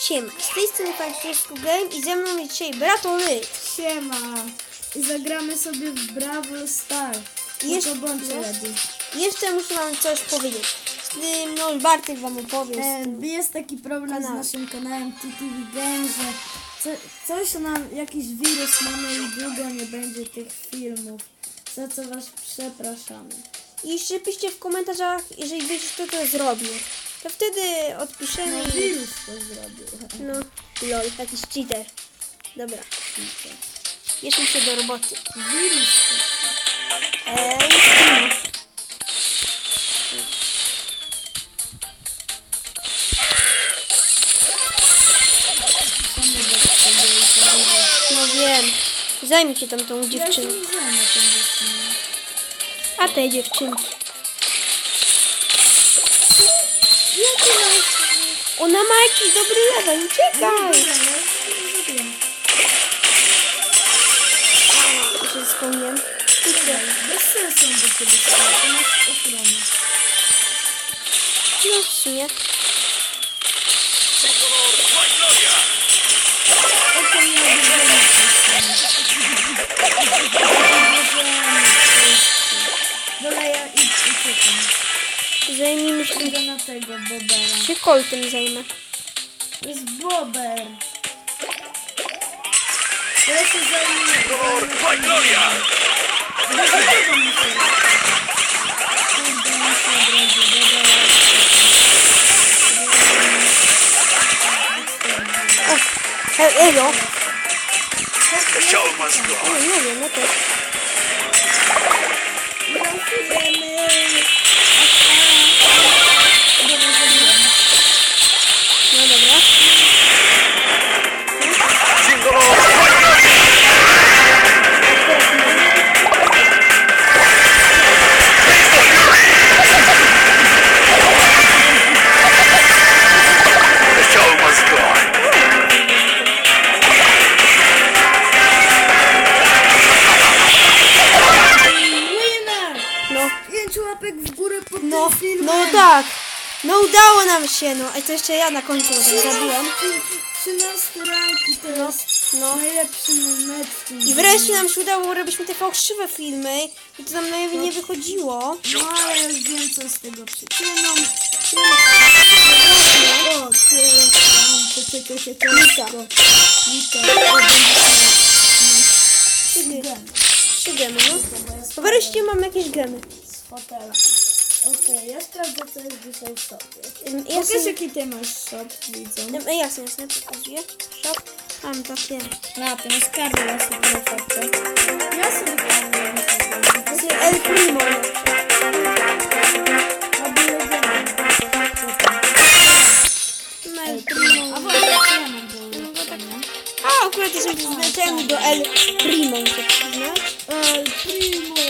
Siema, z tej strony Francesco Game i ze mną jest dzisiaj Bratory. Siema! I zagramy sobie w Brawl Star. Jeszcze- Jeszcze bądź no. ready. Jeszcze muszę wam coś powiedzieć. Z tym, no Bartek wam opowie. z tym. E, jest taki problem kanałem. z naszym kanałem TTV Game, że co, coś nam, jakiś wirus mamy i długo nie będzie tych filmów. Za co was przepraszamy. I jeszcze piszcie w komentarzach, jeżeli wiecie kto to zrobił. To wtedy odpiszemy No i... wirus to zrobił. No, lol, jakiś cheater. Dobra, bierzmy się do roboty. Wirus. Ej, no wiem. Zajmij się tam tą Ja się dziewczyną. nie zajmę tą dziewczyną. A tej dziewczynki. Ona ma jakiś dobry level, uciekaj! Ja się spełniłem. Bez sensu do ciebie to masz ochronę. No w sumie. Oko miałby zrobić Zajmijmy się. Idę na tego Bobera. Się koltem zajmę. To jest Bober. To ja się zajmę... Gloria! O. The show must go on. Nie, nie wiem, no to. 5 łapek w górę pod No, tym filmem. no tak. No udało nam się, no. A to jeszcze ja na końcu go 13 ranki to No, jest no. najlepszy numer. I wreszcie nam się udało, bo robiliśmy te fałszywe filmy i to nam nawet nie no. wychodziło. No ale już wiem co z tego przyczyną. O, teraz się to Lika. Lika. No. Wreszcie mam jakieś gemy fotela. Okej, ja sprawdzę co jest dzisiaj w sobie. Ym, Pokaż Jasne, jaki ty masz shop, widzą. ym, jasne, jasne, pokazuję. Shop. Mam takie. A, to jest karty, ja sobie patrzę. Ja sobie To jest El Primo. No, El Primo. A co ja mam A, akurat jestem przyzwyczajony do El Primo, przyznać. El Primo!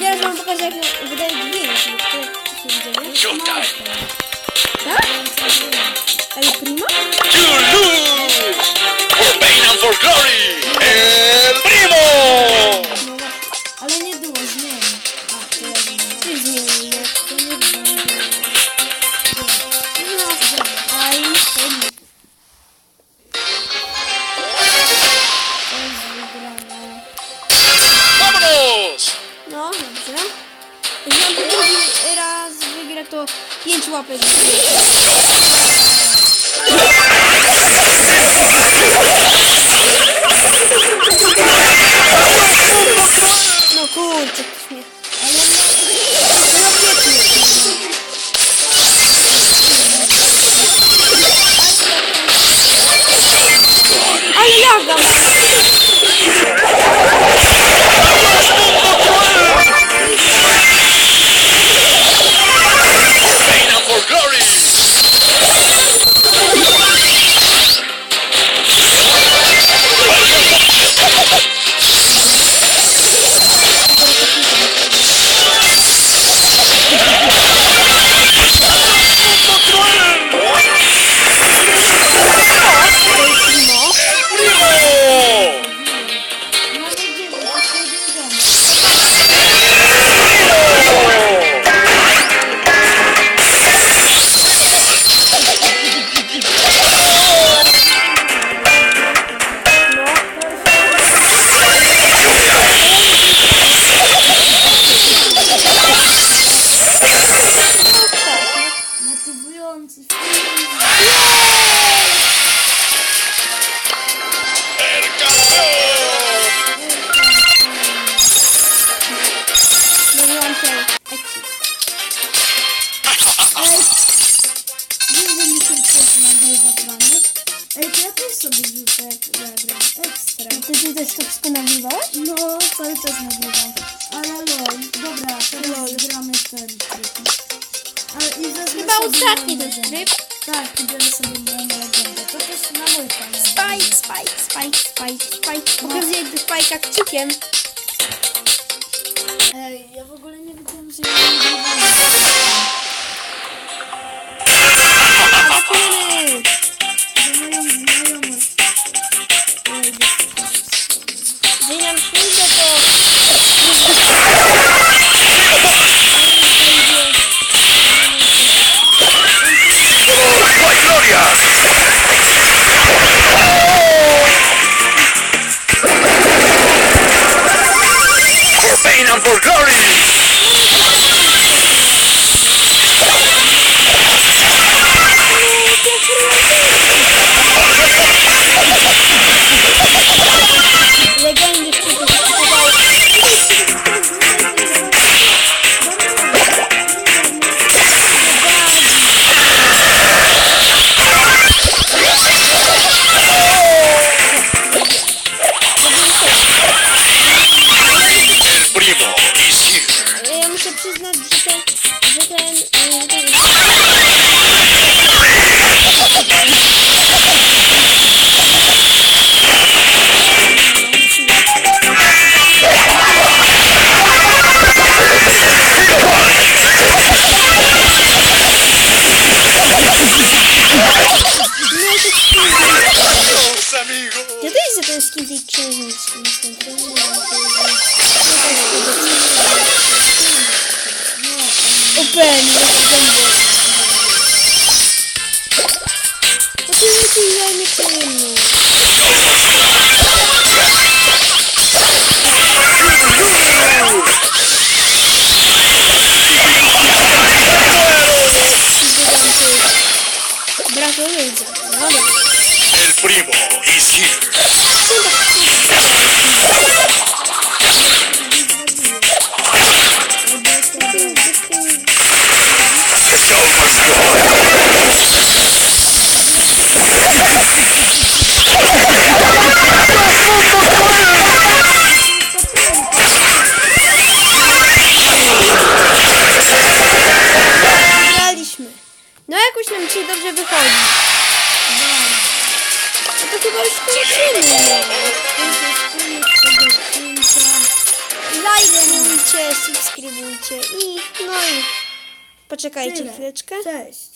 O, I teraz wam pokażę, jak wydaje dźwięk. To się widzę, nie? Showtime! Tak? El Primo? To lose! For pain and for glory! El Primo! Ty, ty też to wszystko nagrywałeś? No, cały czas nagrywam. Ale lol, dobra, teraz Lol. gramy w ten tryb. Ale i wezmę Chyba sobie ostatni moją ten legendę. tryb. Tak, idziemy sobie moją legendę. To też na mój kanał. Spike, spike, spike, spike, spike. Pokazuję Spike'a kciukiem. Ej, ja w ogóle nie wiedziałam, że ja. Spain and Bulgaria! Przyznać, że ten... Że ten... open bene, lo facciamo. Ma yang mi? No jakoś nam dzisiaj dobrze wychodzi. No to chyba już kończymy. Lajkujcie, subskrybujcie i no i poczekajcie Tyle. chwileczkę. Cześć.